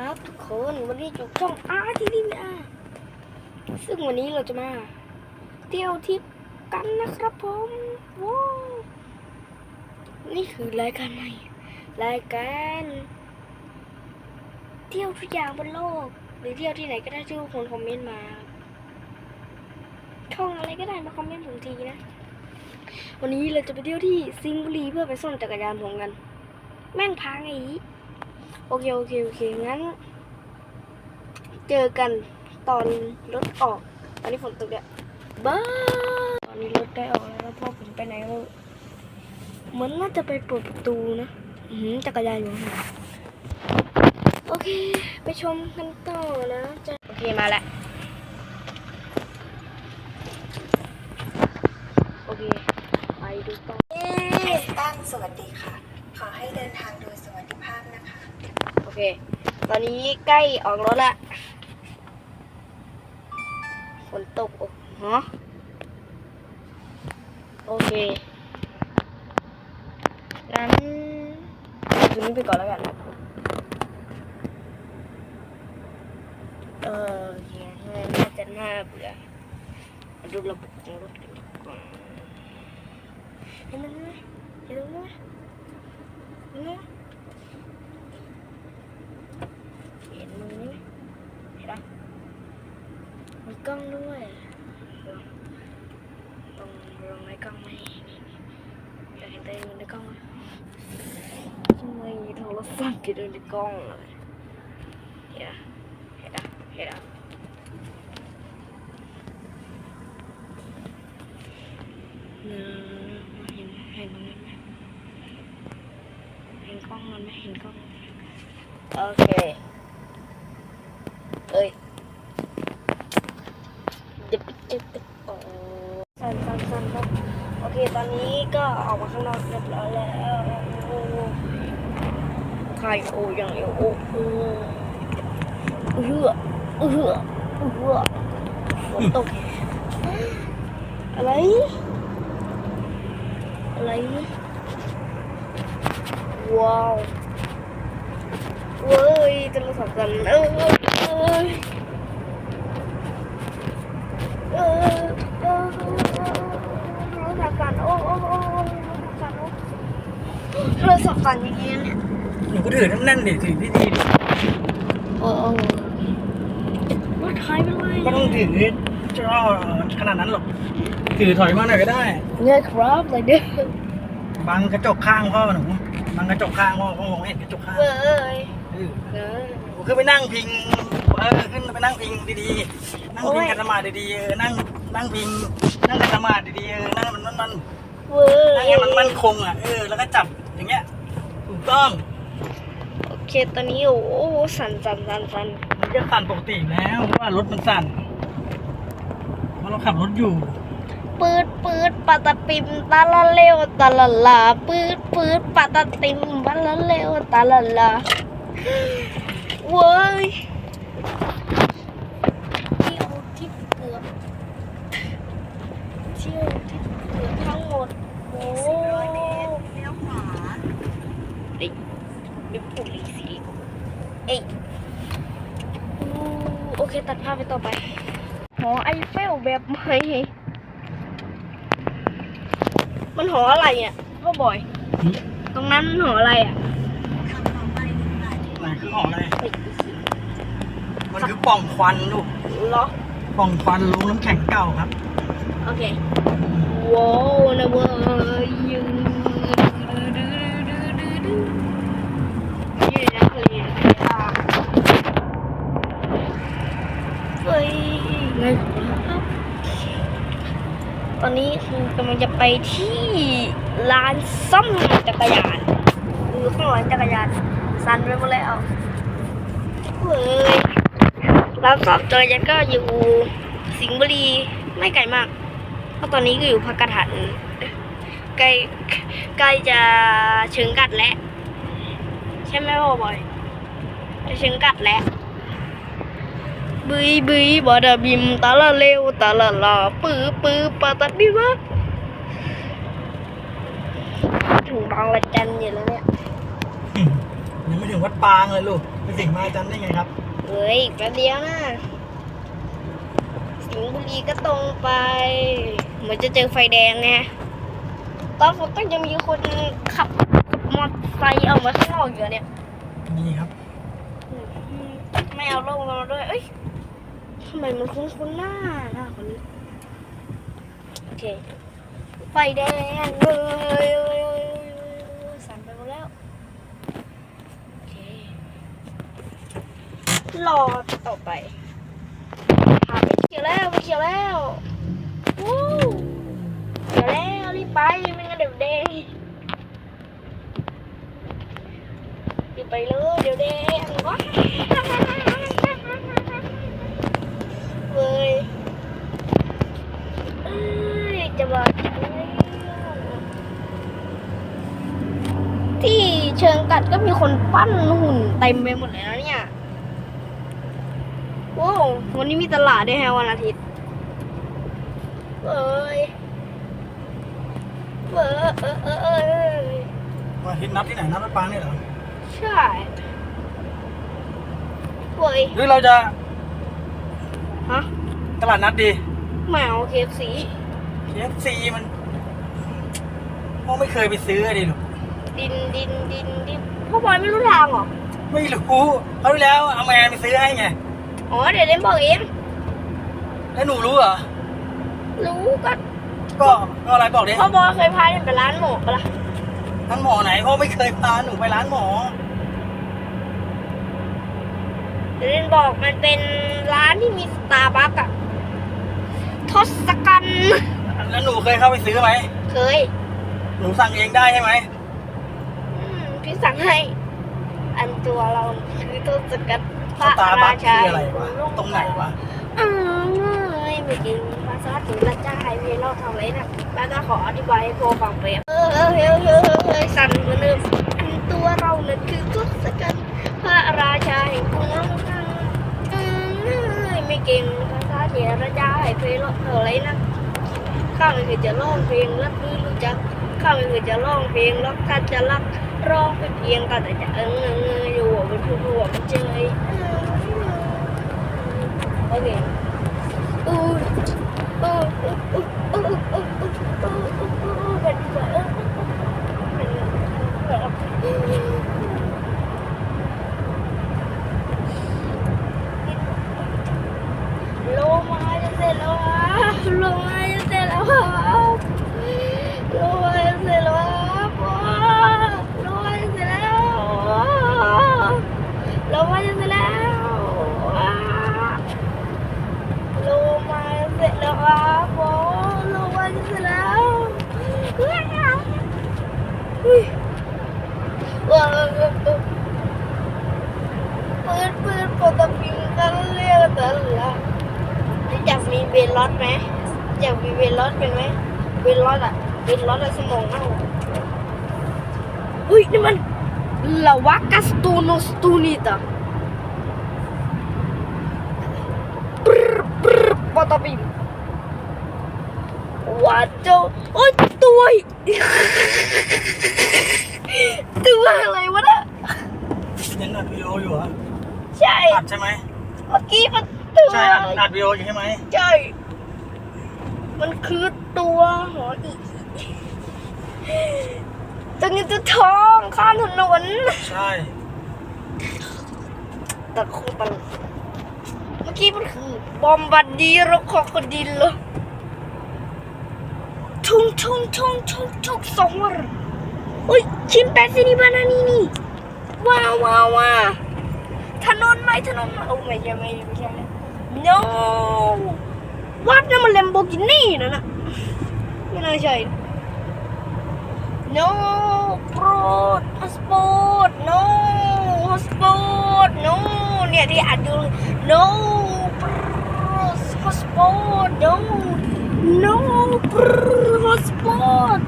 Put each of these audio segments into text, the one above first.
ครับทุกคนวันนี้อยู่ช่องอาร์ทีวีอาซึ่งวันนี้เราจะมา เที่ยวทิปกันนะครับผมว้านี่คือรายการใหม่รายการ เที่ยวทุกอย่างบนโลก หรือเที่ยวที่ไหนก็ได้ที่ทุกคนคอมเมนต์มาช่องอะไรก็ได้มาคอมเมนต์ผมทีนะ วันนี้เราจะไปเที่ยวที่สิงห์บุรีเพื่อไปซ่อมจักรยานผมกัน แม่งพังไอ้ โอเค โอเค โอเค งั้น เจอกันตอนรถออก ตอนนี้ฝนตกเนี่ยบ้าตอนนี้รถได้ออกแล้วแล้วพ่อผมไปไหนก็เหมือนน่าจะไปเปิดประตูนะอืมจักรยานอยู่ไหนโอเค ไปชมกันต่อนะจ๊ะโอเคมาแล้ว ตอนนี้ใกล้ออกรถละฝนตกโอ้ฮะโอเค งั้นดูนี้ไปก่อนแล้วกัน เออโอเคน่าจะน่าเบื่อมาดูระบบของรถกันดีกว่าเห็นมันไหมเห็นมันไหมเห็นไหม เห็นมือนี่ไหมเห็นปะมีกล้องด้วยตรงลงในกล้องไหมอยากเห็นตัวเองอยู่ในกล้องไหมทำไมโท รศัพท์อยู่ในกล้องเลยเห็นปะเห็นปะเห็นปะเออเห็นเห็นมันไหมเห็นกล้องมันไหมเห็นกล้องมันไหมโอเค เอ้ยเดี๋ยวเดี๋ยวเดี๋ยวโอ้สั้นสั้นสั้นครับโอเค ตอนนี้ก็ออกมาข้างนอกเรียบร้อยแล้วโอ้ ใครโอ้ยังเอวโอ้โอ้เอือเอือเอือฝนตกอะไร อะไรว้าวเว้ยจะมาสับกันเออเออเออเออโทรศัพท์กันโอ้โอ้โอ้โทรศัพท์กันอย่างเงี้ย หนูก็ถือแน่นๆดิถือดีๆดิโอ้โอ้รถหายไปเลยก็ต้องถือจะขนาดนั้นหรอกถือถอยมาหน่อยก็ได้เนี่ยครับเลยเด้อบังกระจกข้างพ่อหนูบังกระจกข้างพ่อพ่อมองไม่เห็นกระจกข้างเว้ยเออเออผมขึ้นไปนั่งพิงเออขึ้นไปนั่งพิงดีๆนั่งโอ้พิยงกันสมาธิดีๆเออนั่งนั่งพิงนั่งกันสมาธิดีๆเออนั่งมันมันมันเว้นั่งยให้มันมั่นคงอะเออแล้วก็จับอย่างเงี้ยถูกต้องโอ เคตอนนี้โอ้โหสั่นสั่นสั่นสั่นมันจะสั่นปกติอยู่แล้วเพราะว่ารถมันสั่นเพราะเราขับรถอยู่ปืดปืดปะตะปิมตาละเลวตาละลาปืดปืดปะตะติมปะละเลวตาละลาเว้ยเที่ยวที่เกือบเที่ยวที่เกือบทั้งหมดโอ้ เลี้ยวขวา เด็กไม่พูดเลยสิเอ้ยอู้โอเคตัดภาพ ไปต่อไป หอไอเฟลแบบใหม่มันหออะไรอะพ่อบอย ตรงนั้นหออะไรอะขับต่อไปหนึ่งบาทไหนคือหออะไรเฮ้ยมันคือปล่องควันลูกเหรอปล่องควันลงน้ำแข็งเก่าครับ โอเค ว้าวนะเว้ยยืนยืนนะคือยืนอ่าเฮ้ยไงครับตอนนี้คือกำ ลังจะไปที่ร้านซ่อมจักรยานคือข้างหลังจักรยานสั่นไปหมดแล้วเฮ้ยร้านซ่อมจักรยานก็อยู่สิงห์บุรีไม่ไกลมากเพราะตอนนี้ก็อยู่พักกระถันใกล้ใกล้จะถึงกัดแล้วใช่ไหมพ่อบอยจะถึงกัดแล้วบึยบึยบอดบิมตาละเร็วตาละลาปื้อปื้อปาตัดดิวะ ถึงบางละจันอยู่แล้วเนี่ยยังไม่ถึงวัดปางเลยลูกไปสิงห์มาจำได้ไงครับเฮ้ยอีกแป๊บเดียวนะสิงห์บุรีก็ตรงไป เหมือนจะเจอไฟแดงไงตอนฝนตกยังมีคนขับมอเตอร์ไซค์ออกมาข้างนอกอยู่เนี่ยนี่ครับอืมไม่เอาลงมาด้วยเอ้ยทำไมมันคุ้นๆหน้าหน้าคนนี้โอเคไฟแดงเลยสั่นไปหมดแล้ว โอเค รอต่อไปพาไปเขียวแล้วไปเขียวแล้ววู้เขียวแล้วรีบไปไม่งั้นเดี๋ยวแดงรีบไปเลยเดี๋ยวแดงว้าเว้ยเอ้ยจะมาถึงแล้วที่เชิงกัดก็มีคนปั้นหุ่นเต็มไปหมดเลยนะเนี่ย ว้ววันนี้มีตลาดด้วยแฮะวันอาทิตย์เอ้ยเออเออเออเออวันอาทิตย์นัดที่ไหนนัดไปปางเนี่ยเหรอใช่เว้ยหรือเราจะฮะตลาดนัดดีแมวเคฟซี KFC มันพ่อไม่เคยไปซื้ออะดิลูกดินดินดินดินพ่อบอยไม่รู้ทางเหรอไม่รู้เขาวที่แล้วเอาแมนไปซื้อให้ไง อ๋อเดี๋ยวเล่นบอกเองแล้วหนูรู้เหรอ รู้ก็ก็ก็อะไรบอกดิพ่อบอยเคยพาเล่นไปร้านหมูปะล่ะร้านหมอไหนพ่อไม่เคยพาหนูไปร้านหมอเดี๋ยวเล่นบอกมันเป็นร้านที่มีสตาร์บัคอะทศกัณฐ์แล้วหนูเคยเข้าไปซื้อไหมเคย หนูสั่งเองได้ใช่ไหมอืมพี่สั่งให้ อันตัวเราคือตัวสกัด พสระตาร์บัราคชาคืออะไรวะ ตรงไหนวะอืมเอ้ยไม่จริงภาษาถึงละจ้าไฮเวเราทำอะไรนะแล้วก็ขออธิบายให้โพฟังไปบเออเออเฮ้ยเฮ้ยเฮ้ยเฮ้ยสั่นเหมือนเดิมอันตัวเรานั่นคือตัวสกัดพระราชาแห่งกรุงรังกังอืมเอ้ยไม่เก่งภาษาเถระจ้าไฮเวเราเท่าไรนะข้าไม่เคยจะร้องเพลงรักหรือรู้จักข้าไม่เคยจะร้องเพลงรักท่านจะรักร้องเป็นเพียงแต่จะเอิงเอิงเอิงอยู่ว่าเป็นผู้หัวมันเจยโอเคอู้อู้ Okay. Oh, oh, oh, oh. เบลล็อตไหมอยากมีเบลล็อตเป็นไหมเป็นรถอะเป็นรถอะสมองเน่าอุ้ยนี่มันลาวากัสตูโนสตูนิตาปรปรปอตาบิมว้าเจ้าโอ้ยตัวตัวอะไรวะเนี่ยยังอัดวิดีโออยู่เหรอใช่อัดใช่ไหมเมื่อกี้มันตัว ใช่อัดอัดวิดีโออยู่ใช่ไหมใช่ มันคือตัวหออีตัวเงินตัวทองข้ามถนนใช่แต่คงตลกเมื่อกี้มันคือบอมบัดดีโรคอคดิลทุ่งทุ่งทุ่งทุ่งทุ่งสองวันอุ้ยชิมแปซินี่บานานี่นี่ว้าวว้าวว้าถนนไหมถนนไหมโอ้ไม่ใช่ไม่ใช่ไม่ใช่ no วัดนั่นมันเลมโบกินี่นะนะไม่น่าใช่ no โปรดฮอสปอร์ต no ฮอสปอร์ต no เนี่ยที่อ่านดู no โปรดฮอสปอร์ต no no โปรดฮอสปอร์ต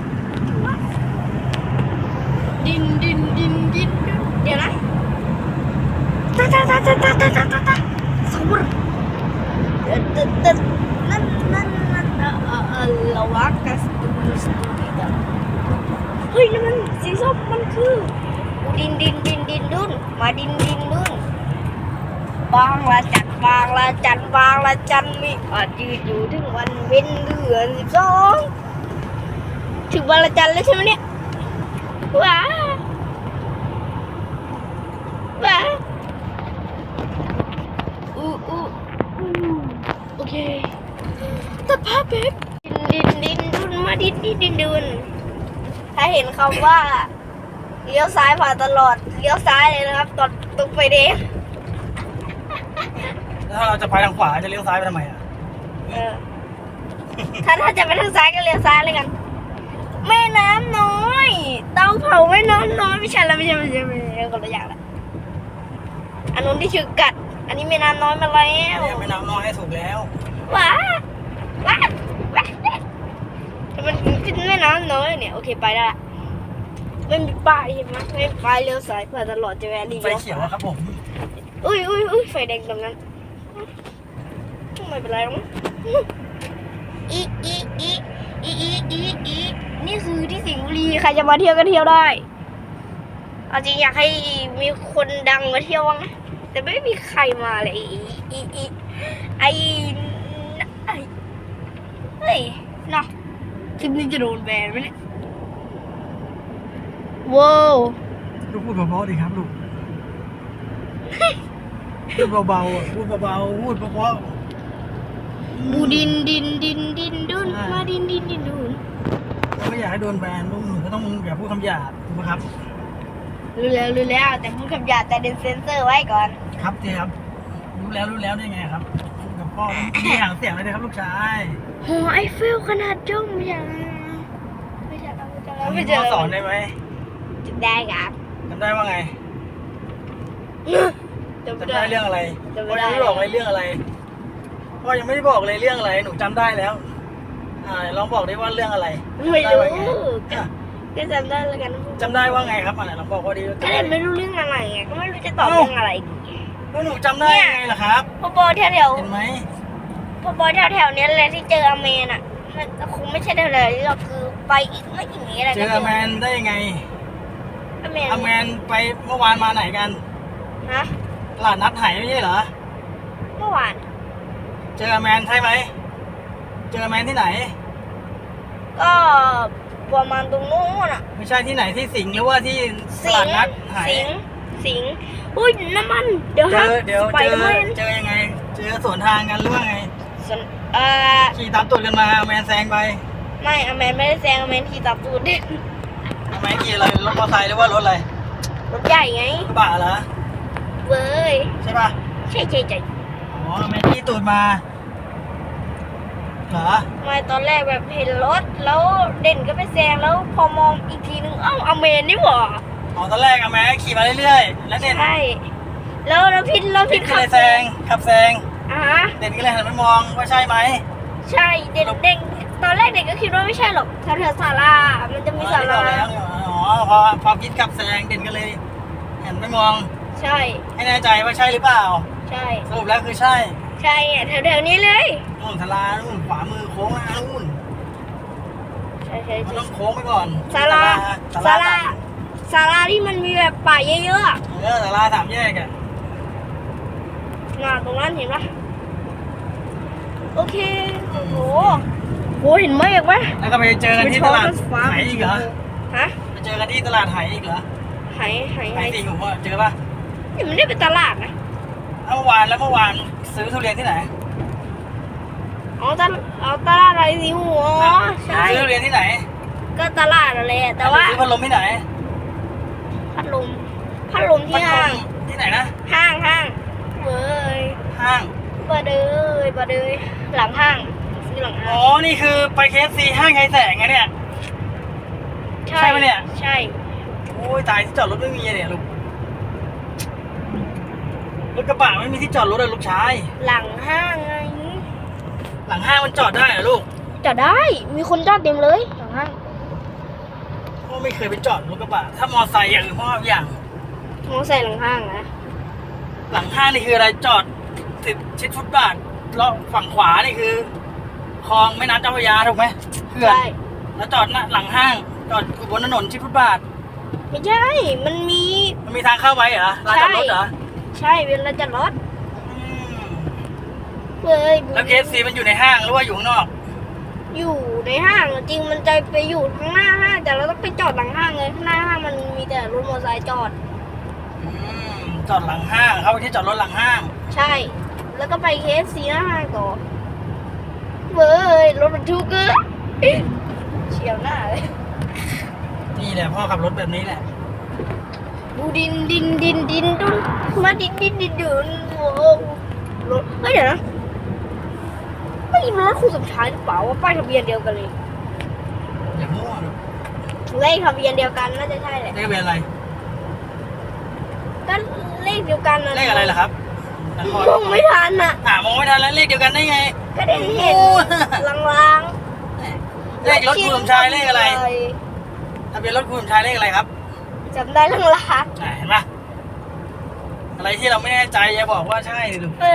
ดินดินดินดินเดี๋ยวนะตาตาตาตาตาตาตาตาตาสมมตินั่ nan nan nan lawak tas tulis dito. Hoy naman, si Sob man ko. Din din din din dun, ma din din dun. Bang la chan, bang la chan, bang la chan มีอาจจะอยู่ถึงวันเว้นเดือนสิบสองถึงวันละจันแล้วใช่ไหมเนี่ยว้า พแบบดินดินดินดุนมาดินดินดินดุนถ้าเห็นคำว่าเลี้ยวซ้ายผ่านตลอดเลี้ยวซ้ายเลยนะครับตอนตรงไฟแดงแล้วถ้าเราจะไปทางขวาจะเลี้ยวซ้ายไปทำไมอะเออถ้าถ้าจะไปทางซ้ายก็เลี้ยวซ้ายเลยกันแม่น้ำน้อยเตาเผาแม่น้ำน้อยไม่ใช่แล้วไม่ใช่ไม่ใช่ไม่ใช่คนละอย่างละอันนู้นที่ชื่อกัด อันนี้แม่น้ำน้อยมาแล้วเนี่ยไม่น้ำน้อยถูกแล้วว้า มันเป็นแม่น้ำน้อยเนี่ย โอเคไปได้ละไม่มีป้ายใช่ไหมไม่มีป้ายเลี้ยวซ้ายผ่านตลอดจะแวะรีไฟเขียวอะครับผมอุ้ยอุ้ยอุ้ยไฟแดงตรงนั้นไม่เป็นไรหรอกมั้งอีอีอีอีอีอีอีนี่คือที่สิงห์บุรีใครจะมาเที่ยวก็เที่ยวได้เอาจริงอยากให้มีคนดังมาเที่ยวบ้างนะแต่ไม่มีใครมาเลยอีอีอีไอไอ เฮ้ยเนาะคลิปนี้จะโดนแบนไหมเนี่ยว้าวลูกพูดเบาๆดิครับลูกพูดเบาๆอะพูดเบาๆพูดเพราะบูดินดินดินดินดุนใช่มาดินดินดินดุนๆเราไม่อยากให้โดนแบนลูกหนูก็ต้องอย่าพูดคำหยาบถูกไหมครับรู้แล้วรู้แล้วแต่พูดคำหยาบแต่เดนเซนเซอร์ไว้ก่อน ครับเจครับรู้แล้วรู้แล้วได้ไงครับ พูดกับพ่อต้องมีหางเสียงเลยนะครับลูกชายหัวไอเฟลขนาดจ้องไม่ใช่ไม่ใช่เราไม่ใช่เราไม่มีใช่พ่อสอนได้ไหมได้ครับจำได้ว่าไงจำไม่จำได้ได้เรื่องอะไรจำไม่พ่อได้ยังไม่บอกเลยเรื่องอะไรพ่อยังไม่ได้บอกเลยเรื่องอะไร หนูจำได้แล้วอ่าลองบอกได้ว่าเรื่องอะไรไม่จำได้รู้ว่าไงก็ก็จำได้แล้วกันจำได้ว่าไงครับอะลองบอกว่าดีก็เลยไม่รู้เรื่องอะไรไงก็ไม่รู้จะตอบเรื่องอะไรดี แล้วหนูจำได้ยังไงล่ะครับ พอบอแถวแถวเห็นไหมพอบอแถวแถวๆเนี้ยเลยที่เจออเมนอะ มันคงไม่ใช่แถวๆนี้หรอกคือไปอีกไม่กี่เมตรอะเจอแมนได้ยังไงอเมนอาแมนไปเมื่อวานมาไหนกันฮะตลาดนัดไหไม่ใช่เหรอ เมื่อวานเจอแมนใช่ไหม เจอแมนที่ไหน ก็ประมาณตรงนู้นอะ ไม่ใช่ที่ไหนที่สิงห์หรือว่าที่ตสิลางดนัดห์ไหสิงห์ สิงห์อุ้ยน้ำมัน เดี๋ยวเจฮะอเดี๋ยวไปเจอไม่เจอยังไง เจอสวนทางกันหรือว่าไงส่วนเอ่อขี่ตามตูดกันมาอาแมนแซงไปไม่อเมนไม่ได้แซงอเมนขี่ตับตูดอาแมนขี่อะไรรถมอเตอร์ไซค์หรือว่ารถอะไรรถใหญ่ไงกระบะเหรอเว้ยใช่ป่ะใช่ใช่ใช่อ๋ออาแมนขี่ตูดมาเหรอไม่ตอนแรกแบบเห็นรถแล้วเด่นก็ไปแซงแล้วพอมองอีกทีนึงเอ้าอเมนนี่หว่า อ๋อตอนแรกอาแมนขี่มาเรื่อยๆ แล้วเด่นใช่แล้วแล้วพินแล้วพิเด่นนก็ขัเลบยแซงขับแซงอะฮะเด่นก็เลยหันไปมองว่าใช่ไหมใช่เด่นเด่นตอนแรกเด็กก็คิดว่าไม่ใช่หรอกแถวแถวๆศาลามันจะมีศาอ๋อลาที่บอกแล้วเนี่ยอ๋อพอพอพิษขับแซงเด่นก็เลยหันไปมองใช่ ให้แน่ใจว่าใช่หรือเปล่าใช่ สรุปแล้วคือใช่ใช่เนี่ยแถวๆนี้เลย นู่นทลานู่นขวามือโค้งหน้านู่นใช่ใช่มันใช่ต้องโค้งไปก่อนศาลาศาลา ศาลาที่มันมีแบบป่าเยอะๆอะเออศาลาสามแยกอะน่ะตรงนั้นเห็นปะโอเค โอ้โหโหเห็นไหมเอกไหมแล้วก็ไปเจอกันที่ตลาดไหอีกเหรอฮะไปเจอกันที่ตลาดไหอีกเหรอหายหายไหหายสิงห์ผมว่าเจอป่ะนี่มันได้เป็นตลาดนะเมื่อวานแล้วเมื่อวานซื้อทุเรียนที่ไหนอ๋อตลาดเอาตลาดอะไรสิหัวใช่ซื้อทุเรียนที่ไหน ก็ตลาดอะไรอะแต่ว่า ซื้อพัดลมที่ไหน พัดลมพัดลมที่ห้างที่ไหนนะห้างห้างเว้ยห้างบาเดยบาเดยหลังห้างซื้อหลังห้าอ๋องนี่คือไปเคสซีห้างไฮแสงไงเนี่ยใช่ปะเนี่ยใช่โอ้ยตายที่จอดรถไม่มีอะเนี่ยลูกรถกระบะไม่มีที่จอดรถเลยลูกชาย หลังห้างไง หลังห้างมันจอดได้เหรอลูก จอดได้ มีคนจอดเต็มเลยหลังห้าง พ่อไม่เคยไปจอดรถกระบะถ้ามอไซค์อย่างอื่นพ่อเอาอย่างมองใส่หลังห้างนะหลังห้างนี่คืออะไรจอดติดชิดฟุตบาทแล้วฝั่งขวานี่คือคลองแม่น้ำเจ้าพระยาถูกไหมเพื่อนใช่ แล้วจอดหน้าหลังห้างจอดอยู่บนถนนชิดฟุตบาทไม่ใช่ มันมี มันมีทางเข้าไปเหรอลานจอดรถเหรอใช่เวลาจอดรถเว้ยแล้วเคสซีมันอยู่ในห้างหรือว่าอยู่ข้างนอก อยู่ในห้างจริงมันจะไปอยู่ข้างหน้าห้างแต่เราต้องไปจอดหลังห้างเลยข้างหน้าห้างมันมีแต่รถมอเตอร์ไซค์จอด อืมจอดหลังห้างเข้าไปที่จอดรถหลังห้าง ใช่ แล้วก็ไปเคสซีหน้าห้างต่อเว้ยรถบรรทุกเกอเฉียวหน้าเลยนี่แหละพ่อขับรถแบบนี้แหละ ดูดินดินดินดินดุนมาดินดินดินดุนโอ้โหรถเฮ้ยเดี๋ยวนะ ไม่มีรถคู่สมชายหรือเปล่าว่าป้ายทะเบียนเดียวกันเลยอย่ามั่วนะเลขทะเบียนเดียวกันน่าจะใช่แหละเลขเป็นอะไรก็เลขเดียวกันนะเลขอะไรล่ะครับนครมองไม่ทันอะอ่ามองไม่ทันแล้วเลขเดียวกันได้ไงก็ได้เห็นโอ้ลางๆเลขรถคุณสมชายเลขอะไรทะเบียนรถคุณสมชายเลขอะไรครับจำได้ลางอ่าเห็นปะ อะไรที่เราไม่แน่ใจอย่าบอกว่าใช่หรือๆเบ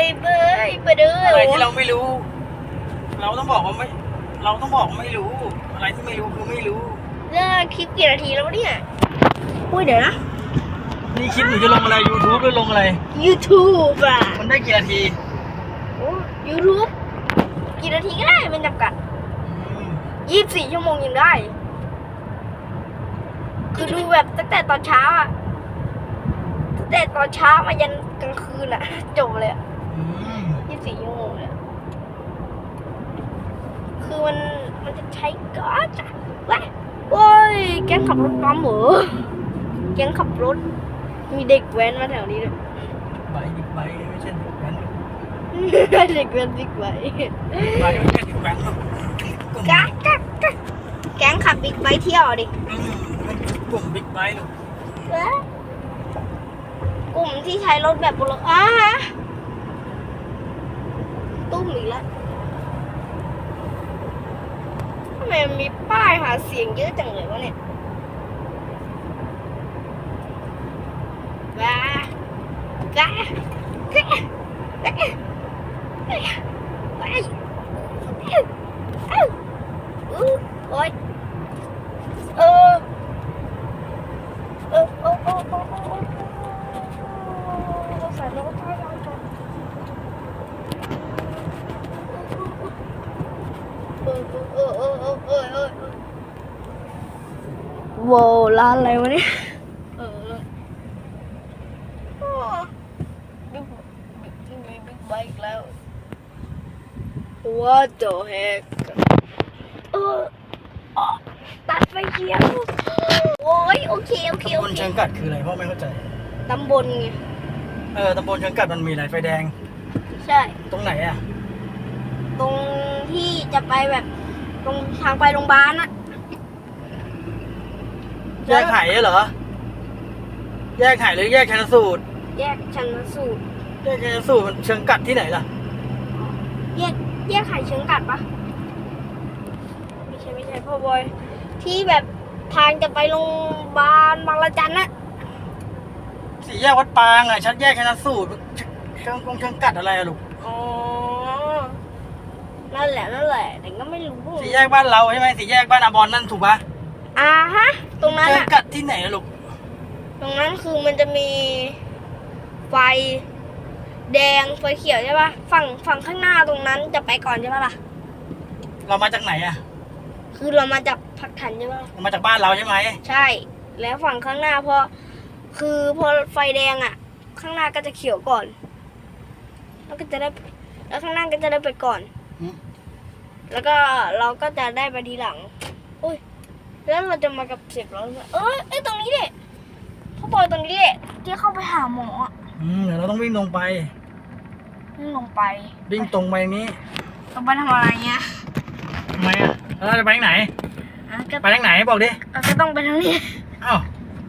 ยเบยเบยเด้ออะไรที่เราไม่รู้ เราต้องบอกว่าไม่ เราต้องบอกว่าไม่รู้ อะไรที่ไม่รู้คือไม่รู้เลิกคลิปกี่นาทีแล้ววะเนี่ยอุ้ยเดี๋ยวนะ นี่คลิปหนูจะลงอะไร YouTube หรือลงอะไร YouTube อะมันได้กี่นาที โอ้ YouTube กี่นาทีก็ได้เป็นจำกัดอืมยี่สิบสี่ชั่วโมงยังได้ คือดูแบบตั้งแต่ตอนเช้าอะตั้ง แต่ตอนเช้ามายันกลางคืนอะจบเลยอะอืมยี่สิบสี่ชั่วโมงเลยอะคือมันมันจะใช้ก็จะว้ายโอ้ยแก๊งขับรถปั๊มเหรอแก๊งขับรถ มีเด็กแว้นมาแถวนี้ด้วยใบบิ๊กไบค์ไม่ใช่บิ๊กแบงค์เด็กแว้นบิ๊กไบค์ใบค์ไม่ใช่บิ๊กแบงค์หรอกกลุ่มกะกะกะแก๊งขับบิ๊กไบค์เที่ยวดิอืมมันกลุ่มบิ๊กไบค์ลูก กลุ่มที่ใช้รถแบบบุรุษอ่าฮะตุ้มอีกแล้วทำไมมีป้ายหาเสียงเยอะจังเลยวะเนี่ยว้ากะกะกะว้ายว้ายเอ้าอู้โอ๊ยเออเออเออเออเออเออเออใส่แล้วก็ใช้ยาวจังเออเออเออเออเออเออเออโว้ ร้านอะไรวะเนี่ยเออบิ๊กบิ๊กบิ๊กบิ๊กไบค์แล้ว What the heck เอออ๋อตัดไฟเขียว โอ้ยโอเคโอเคตำโอบลเคเชิงกัดคืออะไรพ่อไม่เข้าใจ ตำบลไง เออตำบลเชิงกัดมันมีอะไรไฟแดง ใช่ ตรงไหนอะ ตรงที่จะไปแบบ ตรงทางไปโรงพยาบาลอะ แยกไห่เหรอ แยกไห่หรือแยกชันสูตร แยกชันสูตร แยกชันสูตรมันเชิงกัดที่ไหนล่ะ แยกแยกไข่เชิงกัดปะไม่ใช่ไม่ใช่พ่อบอย ที่แบบทางจะไปโรงพยาบาลบางละจันน่ะสี่แยกวัดปางอะชัดแยกชันสูตรเชิงกงเชิงกัดอะไรอะลูก อ๋อ นั่นแหละนั่นแหละแต่ก็ไม่รู้สี่แยกบ้านเราใช่ไหมสี่แยกบ้านอาบอลนั่นถูกปะอ่าฮะ ตรงนั้นเชิงอะกัดที่ไหนอะลูกตรงนั้นคือมันจะมีไฟแดงไฟเขียวใช่ปะฝั่งฝั่งข้างหน้าตรงนั้นจะไปก่อนใช่ปะล่ะ เรามาจากไหนอะคือเรามาจากพักถันใช่ปะเรามาจากบ้านเราใช่ไหมใช่ แล้วฝั่งข้างหน้าพอคือพอไฟแดงอะ ข้างหน้าก็จะเขียวก่อน แล้วก็จะได้ แล้วข้างหน้าก็จะได้ไปก่อนอืมแล้วก็เราก็จะได้ไปทีหลัง อุ้ย แล้วเราจะมากับเสียบแล้วเออเอ้ยตรงนี้เด็พ่อบอยตรงนี้เด็ที่เข้าไปหาหมออะอืมเดี๋ยวเราต้องวิ่งตรงไปนี่ลงไปวิ่งตรงไปนี้ลงไปทำอะไรเงี้ยทำไมอะแล้วเราจะไปทางไหน อะก็ไปทางไหนบอกดิอะก็ต้องไปทางนี้ อ้าว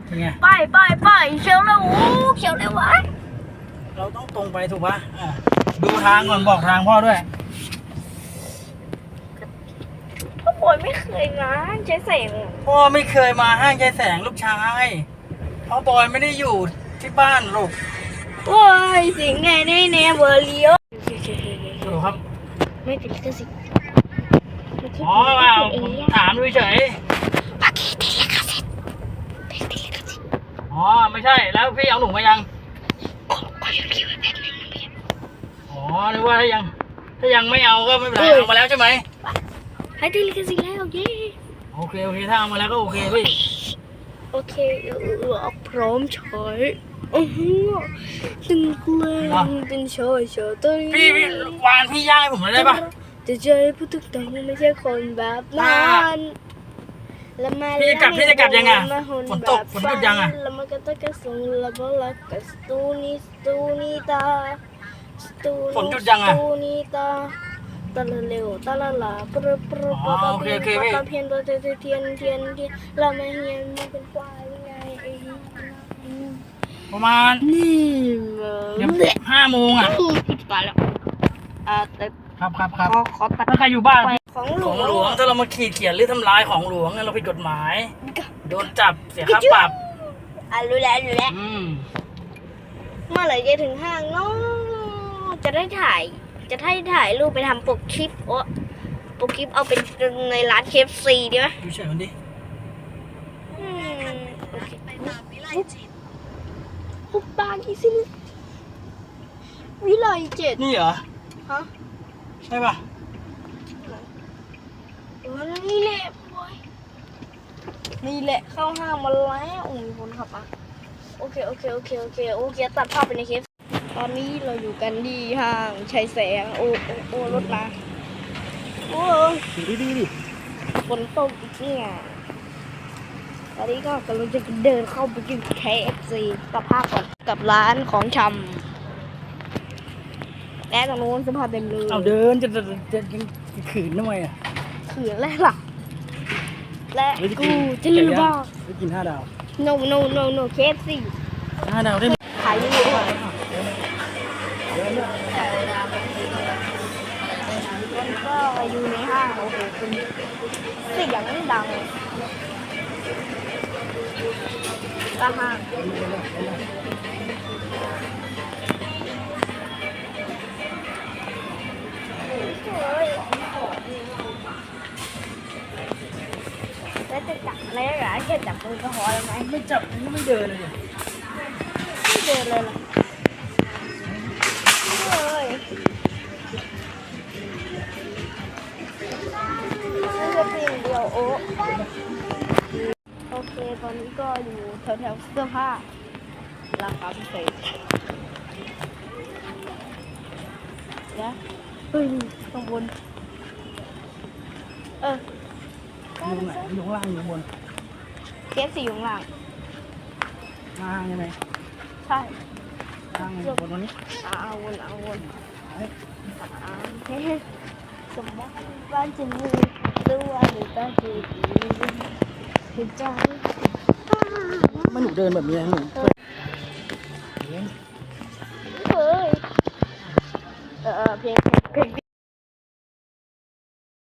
เป็นไงไปไปไปเขียวแล้วโอ้เขียวแล้ววะ เราต้องตรงไปถูกปะอะดูทางก่อนบอกทางพ่อด้วย พ่อบอยไม่เคยนะใช้แสงพ่อไม่เคยมาห้างใจแสงลูกชายพ่อบอยไม่ได้อยู่ที่บ้านลูกโอ้ยเสิงแน่แน่แน่เบอร์เลี้ยวดูครับ ไม่ติดลิขสิทธิ์อ๋อเปล่าผมถามดูเฉยปากติดลิขสิทธิ์ติดลิขสิทธิ์อ๋อไม่ใช่แล้วพี่เอาหนูมายังขอขอยืมคิวแป๊บนึงอ๋อนึกว่าถ้ายัง ถ้ายังไม่เอาก็ไม่เป็นไรเอ้ยเอามาแล้วใช่ไหม ให้ตีลิขสิทธิ์แล้วเย้โอเคโอเคถ้าเอามาแล้วก็โอเคพี่โอเคเออเออพร้อมใช้อือหือตึงเพลงตึงโชยโชยตัวพี่พี่วานพี่ย่างให้ผมหน่อยได้ปะจะเจอผู้ถูกต้องไม่ใช่คนแบบนั้นแล้วมาพี่จะกลับพี่จะกลับยังไงมาหฝนตกฝนหยุดยังอะแล้วมันก็ตะกะส่งละบลักกะสตูนิสตูนิตาสตูนิฝนหยุดยังอะสตูนิตา ตะละเร็วตะละลาปรปรึอ๋อโอเคโอเคพี่ปะเพียนตัวเทียนเทียนเทียนเราไม่เฮียนมันเป็นควายยังไงประมาณนี่เดี๋ยวเด็กห้าโมงอะผิดไปแล้วอ่าแต่ครับครับครับขอตัดถ้าใครอยู่บ้านของหลขวองหลวงถ้าเรามาขีดเขียนหรือทำลายของหลวงเนี่ยเราผิดกฎหมาย โดนจับเสียค่าปรับอะรู้แล้วรู้แล้วเมื่อไหร่จะถึงห้างเนาะจะได้ถ่าย จะได้ถ่ายรูปไปทำปกคลิปโอ้ปกคลิปเอาเป็นในร้านเคฟซีดีไหมดูเฉยมันดิอืมโอเคหุบบางอีสิวิไลเจ็ดนี่เหรอ ฮะ ใช่ป่ะเออนี่แหละบอยนี่แหละเข้าห้างมาแล้วอุ้ยคนขับมาโอเค โอเค โอเค โอเค โอเค ตัดภาพไปในเคฟ ตอนนี้เราอยู่กันที่ห้างชัยแสง โอ้โอ้โอ้รถมา โอ้ดีดีดิฝนตกอีกเนี่ยตอนนี้ก็กำลังจะเดินเข้าไปกิน KFC กับภาพก่อนกับร้านของชำและตรงนู้นเสภาพเต็มเลยเอาเดินจะจะจะจะขืนทำไมอะขืนแล้วล่ะและเฮ้ยจะกิกูนจะลืมบอกไปกินห้าดาว no no no no KFC ห้าดาวได้ไหมขายอยู่ ก็อยู่ในห้างโอ้โหเป็นเสียงดังก็ห้างแล้วจะจับอะไรหรอแค่จับมือก็พอแล้วไหมไม่จับนี่ไม่เดินเลยดิไม่เดินเลยล่ะเโอ้โอเค ตอนนี้ก็อยู่แถวแถวๆเสื้อผ้า ราคาพิเศษนะเฮ้ยข้างบน เอออยู่ไหนอยู่ข้างล่างอยู่ข้างบนเคสสี่อยู่ข้างล่างล่างใช่ไหมใช่ล่างอยู่บนวันนี้เอาวนเอาวนเอาเฮ้สมบั ตัวหรือตาจีเห็นใจมันหนูเดินแบบนี้หนูเฮ้ยเออเพลงเพลง